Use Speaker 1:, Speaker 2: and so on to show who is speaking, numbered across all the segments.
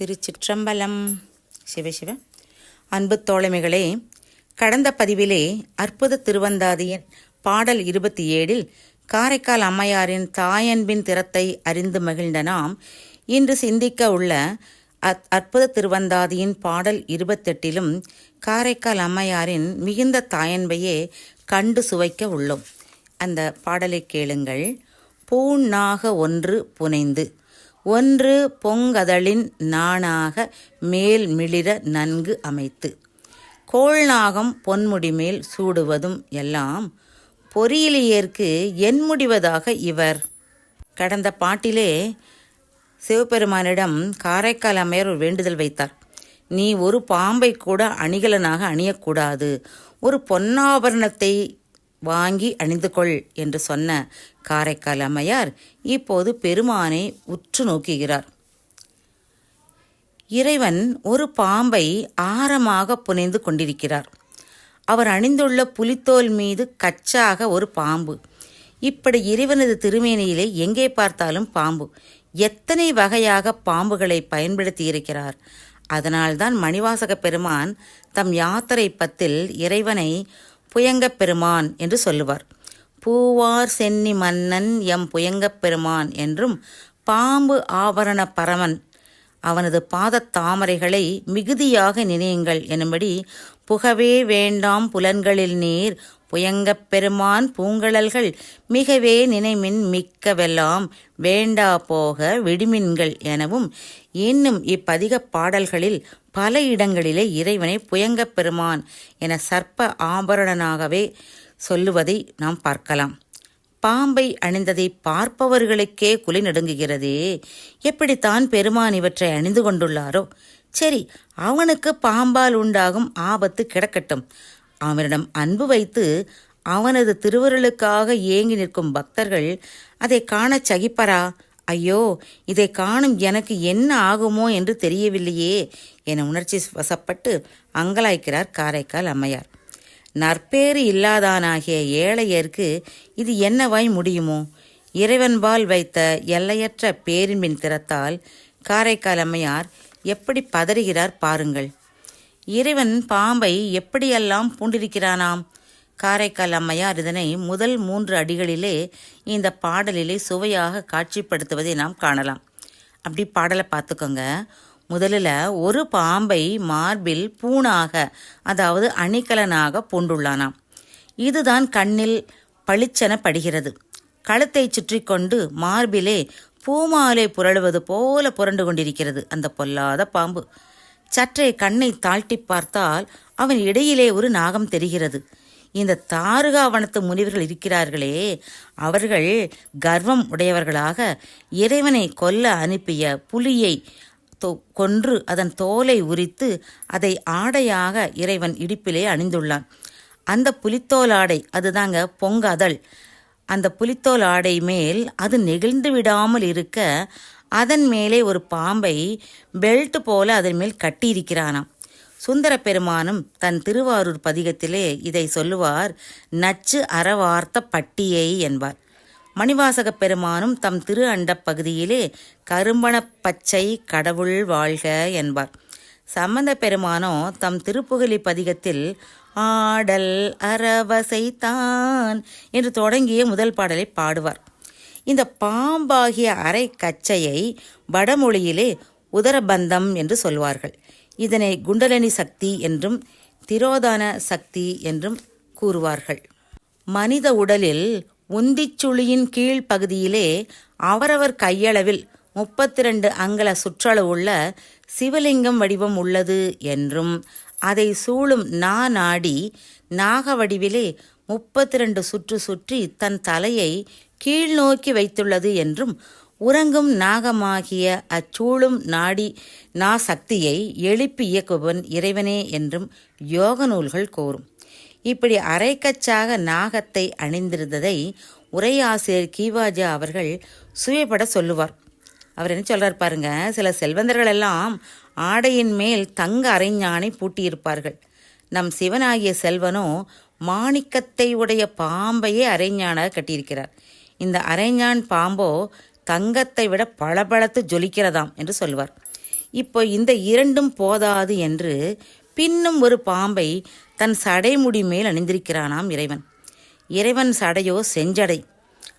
Speaker 1: திருச்சிற்றம்பலம். சிவசிவ அன்பு தோழமைகளே கடந்த பதிவிலே அற்புத திருவந்தாதியின் பாடல் இருபத்தி ஏழில் காரைக்கால் அம்மையாரின் தாயன்பின் திறத்தை அறிந்து மகிழ்ந்த நாம் இன்று சிந்திக்க உள்ள அத் அற்புத திருவந்தாதியின் பாடல் இருபத்தெட்டிலும் காரைக்கால் அம்மையாரின் மிகுந்த தாயன்பையே கண்டு சுவைக்க உள்ளோம். அந்த பாடலை கேளுங்கள். பூண்ணாக ஒன்று புனைந்து ஒன்று பொங்கதலின் நாணாக மேல் மிளிர நன்கு அமைத்து. கோள்நாகம் பொன்முடி மேல் சூடுவதும் எல்லாம் பொறியிலியேற்கு என் முடிவதாக இவர். கடந்த பாட்டிலே சிவபெருமானிடம் காரைக்கால் அம்மையார் ஒரு வேண்டுதல் வைத்தார். நீ ஒரு பாம்பை கூட அணிகலனாக அணியக்கூடாது. ஒரு பொன்னாபரணத்தை வாங்கி அணிந்து கொள் என்று சொன்ன காரைக்கால் அம்மையார் இப்போது பெருமானை உற்று நோக்குகிறார். இறைவன் ஒரு பாம்பை ஆரமாக புனைந்து கொண்டிருக்கிறார். அவர் அணிந்துள்ள புலித்தோல் மீது கச்சாக ஒரு பாம்பு. இப்படி இறைவனது திருமேனியிலே எங்கே பார்த்தாலும் பாம்பு. எத்தனை வகையாக பாம்புகளை பயன்படுத்தி இருக்கிறார் அதனால்தான் மணிவாசக பெருமான் தம் யாத்திரை பத்தில் இறைவனை புயங்கப் பெருமான் என்று சொல்லுவார். பூவார் சென்னி மன்னன் எம் புயங்கப் பெருமான் என்றும் பாம்பு ஆபரண பரமன் அவனது பாதத் தாமரைகளை மிகுதியாக நினையுங்கள் எனும்படி புகவே வேண்டாம் புலன்களில் நீர் புயங்கப் பெருமான் பூங்கழல்கள் மிகவே நினைமின் மிக்கவெல்லாம் வேண்டா போக விடுமின்கள் எனவும் இன்னும் இப்பதிகப் பாடல்களில் பல இடங்களிலே இறைவனை புயங்கப் பெருமான் என சர்ப்ப ஆபரணனாகவே சொல்லுவதை நாம் பார்க்கலாம். பாம்பை அணிந்ததை பார்ப்பவர்களுக்கே குலை நடுங்குகிறதே. எப்படித்தான் பெருமான் இவற்றை அணிந்து கொண்டுள்ளாரோ. சரி அவனுக்கு பாம்பால் உண்டாகும் ஆபத்து கிடக்கட்டும். அவனிடம் அன்பு வைத்து அவனது திருவருளுக்காக ஏங்கி நிற்கும் பக்தர்கள் அதை காணச் சகிப்பரா? ஐயோ இதை காணும் எனக்கு என்ன ஆகுமோ என்று தெரியவில்லையே என உணர்ச்சி வசப்பட்டு அங்கலாய்க்கிறார் காரைக்கால் அம்மையார். நற்பேறு இல்லாதானாகிய ஏழையர்க்கு இது என்னவாய் முடியுமோ? இறைவன்பால் வைத்த எல்லையற்ற பேரின்பின் திறத்தால் காரைக்கால் அம்மையார் எப்படி பதறுகிறார் பாருங்கள். இறைவன் பாம்பை எப்படியெல்லாம் பூண்டிருக்கிறானாம்? காரைக்கால் அம்மையார் இதனை முதல் மூன்று அடிகளிலே இந்த பாடலிலே சுவையாக காட்சிப்படுத்துவதை நாம் காணலாம். அப்படி பாடலை பார்த்துக்கோங்க. முதலில் ஒரு பாம்பை மார்பில் பூணாக அதாவது அணிகலனாக பூண்டுள்ளானாம். இதுதான் கண்ணில் பளிச்சென படுகிறது கழுத்தை சுற்றி கொண்டு மார்பிலே பூமாலை புரளுவது போல புரண்டு கொண்டிருக்கிறது அந்த பொல்லாத பாம்பு. சற்றே கண்ணை தாழ்த்தி பார்த்தால் அவன் இடையிலே ஒரு நாகம் தெரிகிறது. இந்த தாருகாவனத்து முனிவர்கள் இருக்கிறார்களே அவர்கள் கர்வம் உடையவர்களாக இறைவனை கொல்ல அனுப்பிய புலியை கொன்று அதன் தோலை உரித்து அதை ஆடையாக இறைவன் இடிப்பிலே அணிந்துள்ளான். அந்த புலித்தோல் ஆடை அதுதாங்க பொங்கதல். அந்த புலித்தோல் ஆடை மேல் அது நெகிழ்ந்து விடாமல் இருக்க அதன் மேலே ஒரு பாம்பை பெல்ட் போல அதன் மேல் கட்டியிருக்கிறானாம். சுந்தர பெருமானும் தன் திருவாரூர் பதிகத்திலே இதை சொல்லுவார் நச்சு அறவார்த்த பட்டியை என்பார். மணிவாசகப் பெருமானும் தம் திரு அண்டப் பகுதியிலே கரும்பண பச்சை கடவுள் வாழ்க என்பார். சம்பந்த பெருமானோ தம் திருப்புகலி பதிகத்தில் ஆடல் அறவசைத்தான் என்று தொடங்கிய முதல் பாடலை பாடுவார். இந்த பாம்பாகிய அரை கச்சையை வடமொழியிலே உதரபந்தம் என்று சொல்வார்கள். இதனை குண்டலனி சக்தி என்றும் திரோதான சக்தி என்றும் கூறுவார்கள். மனித உடலில் உந்திச்சுளியின் கீழ் பகுதியிலே அவரவர் கையளவில் முப்பத்தி ரெண்டு அங்கல சுற்றளவுள்ள சிவலிங்கம் வடிவம் உள்ளது என்றும் அதை சூழும் நா நாடி நாக வடிவிலே முப்பத்தி ரெண்டு சுற்று சுற்றி தன் தலையை கீழ் நோக்கி வைத்துள்ளது என்றும் உறங்கும் நாகமாகிய அச்சூழும் நாடி நா சக்தியை எழுப்பி இயக்குபவன் இறைவனே என்றும் யோக நூல்கள் கோரும் இப்படி அரைக்கச்சாக நாகத்தை அணிந்திருந்ததை உரையாசிரியர் கீவாஜா அவர்கள் சுயப்பட சொல்லுவார். அவர் என்ன சொல்கிறார் பாருங்க சில செல்வந்தர்கள் எல்லாம் ஆடையின் மேல் தங்க அரைஞானை பூட்டியிருப்பார்கள். நம் சிவனாகிய செல்வனோ மாணிக்கத்தை உடைய பாம்பையே அரைஞானாக கட்டியிருக்கிறார். இந்த அரைஞான் பாம்போ தங்கத்தை விட பளபளத்து ஜொலிக்கிறதாம் என்று சொல்வார் இப்போ இந்த இரண்டும் போதாது என்று பின்னும் ஒரு பாம்பை தன் சடைமுடி மேல் அணிந்திருக்கிறானாம் இறைவன். இறைவன் சடையோ செஞ்சடை.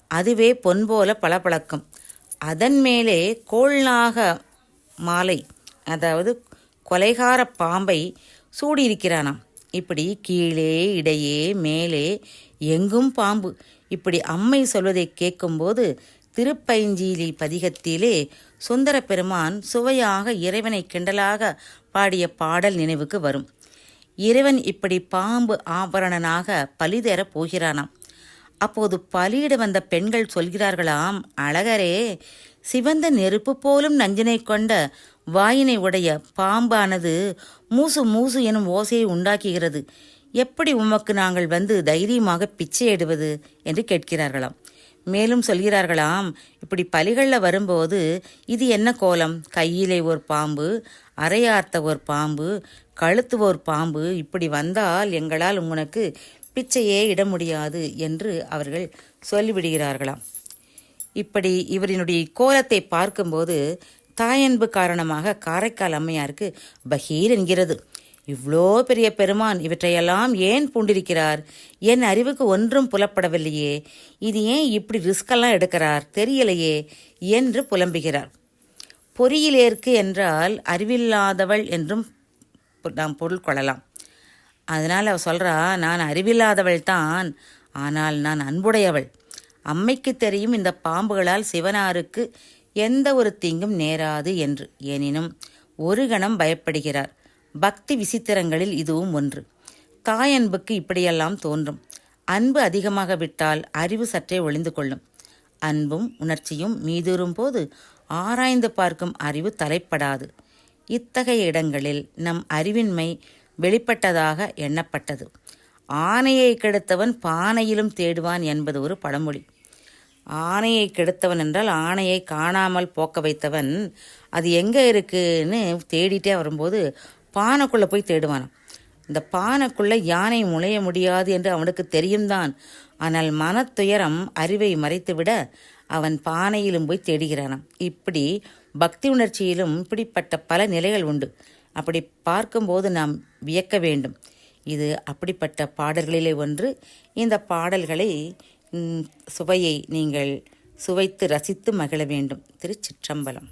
Speaker 1: அதுவே பொன் போல பளபளக்கும். அதன் மேலே கோள்நாக மாலை அதாவது கொலைகார பாம்பை சூடியிருக்கிறானாம். இப்படி கீழே இடையே மேலே எங்கும் பாம்பு. இப்படி அம்மை சொல்வதை கேட்கும்போது திருப்பைஞ்சீலி பதிகத்திலே சுந்தர பெருமான் சுவையாக இறைவனை கிண்டலாக பாடிய பாடல் நினைவுக்கு வரும். இறைவன் இப்படி பாம்பு ஆபரணனாக பலிதேறப் போகிறானாம். அப்போது பலியிட வந்த பெண்கள் சொல்கிறார்களாம் அழகரே சிவந்த நெருப்பு போலும் நஞ்சினை கொண்ட வாயினை உடைய பாம்பானது மூசு மூசு எனும் ஓசையை உண்டாக்குகிறது. எப்படி உமக்கு நாங்கள் வந்து தைரியமாக பிச்சையிடுவது என்று கேட்கிறார்களாம். மேலும் சொல்கிறார்களாம் இப்படி பலிகளில் வரும்போது இது என்ன கோலம்? கையிலே ஒரு பாம்பு அரையார்த்த ஒரு பாம்பு கழுத்து ஒரு பாம்பு இப்படி வந்தால் எங்களால் உனக்கு பிச்சையே இட முடியாது என்று அவர்கள் சொல்லிவிடுகிறார்களாம். இப்படி இவரினுடைய கோலத்தை பார்க்கும்போது தாயன்பு காரணமாக காரைக்கால் அம்மையாருக்கு பகீர் என்கிறது. இவ்வளோ பெரிய பெருமான் இவற்றையெல்லாம் ஏன் பூண்டிருக்கிறார்? என் அறிவுக்கு ஒன்றும் புலப்படவில்லையே. இது ஏன் இப்படி ரிஸ்கெல்லாம் எடுக்கிறார்? தெரியலையே என்று புலம்புகிறார். பொறியிலேற்கு என்றால் அறிவில்லாதவள் என்றும் நாம் பொருள் கொள்ளலாம். அதனால் அவள் சொல்கிறா நான் அறிவில்லாதவள் தான் ஆனால் நான் அன்புடையவள். அம்மைக்கு தெரியும் இந்த பாம்புகளால் சிவனாருக்கு எந்த ஒரு தீங்கும் நேராது என்று. எனினும் ஒரு கணம் பயப்படுகிறார். பக்தி விசித்திரங்களில் இதுவும் ஒன்று. தாயன்புக்கு இப்படியெல்லாம் தோன்றும். அன்பு அதிகமாக விட்டால் அறிவு சற்றே ஒளிந்து கொள்ளும். அன்பும் உணர்ச்சியும் மீதூறும் போது ஆராய்ந்து பார்க்கும் அறிவு தலைப்படாது. இத்தகைய இடங்களில் நம் அறிவின்மை வெளிப்பட்டதாக எண்ணப்பட்டது. ஆனையை கெடுத்தவன் பானையிலும் தேடுவான் என்பது ஒரு பழமொழி. ஆணையை கெடுத்தவன் என்றால் ஆணையை காணாமல் போக்க வைத்தவன் அது எங்கே இருக்குன்னு தேடிட்டே வரும்போது பானைக்குள்ளே போய் தேடுவானாம். இந்த பானைக்குள்ளே யானை முளைய முடியாது என்று அவனுக்கு தெரியும்தான். ஆனால் மனத்துயரம் அறிவை மறைத்துவிட அவன் பானையிலும் போய் தேடுகிறானாம். இப்படி பக்தி உணர்ச்சியிலும் இப்படிப்பட்ட பல நிலைகள் உண்டு. அப்படி பார்க்கும்போது நாம் வியக்க வேண்டும். இது அப்படிப்பட்ட பாடல்களிலே ஒன்று. இந்த பாடல்களை சுவையை நீங்கள் சுவைத்து ரசித்து மகிழ வேண்டும். திருச்சிற்றம்பலம்.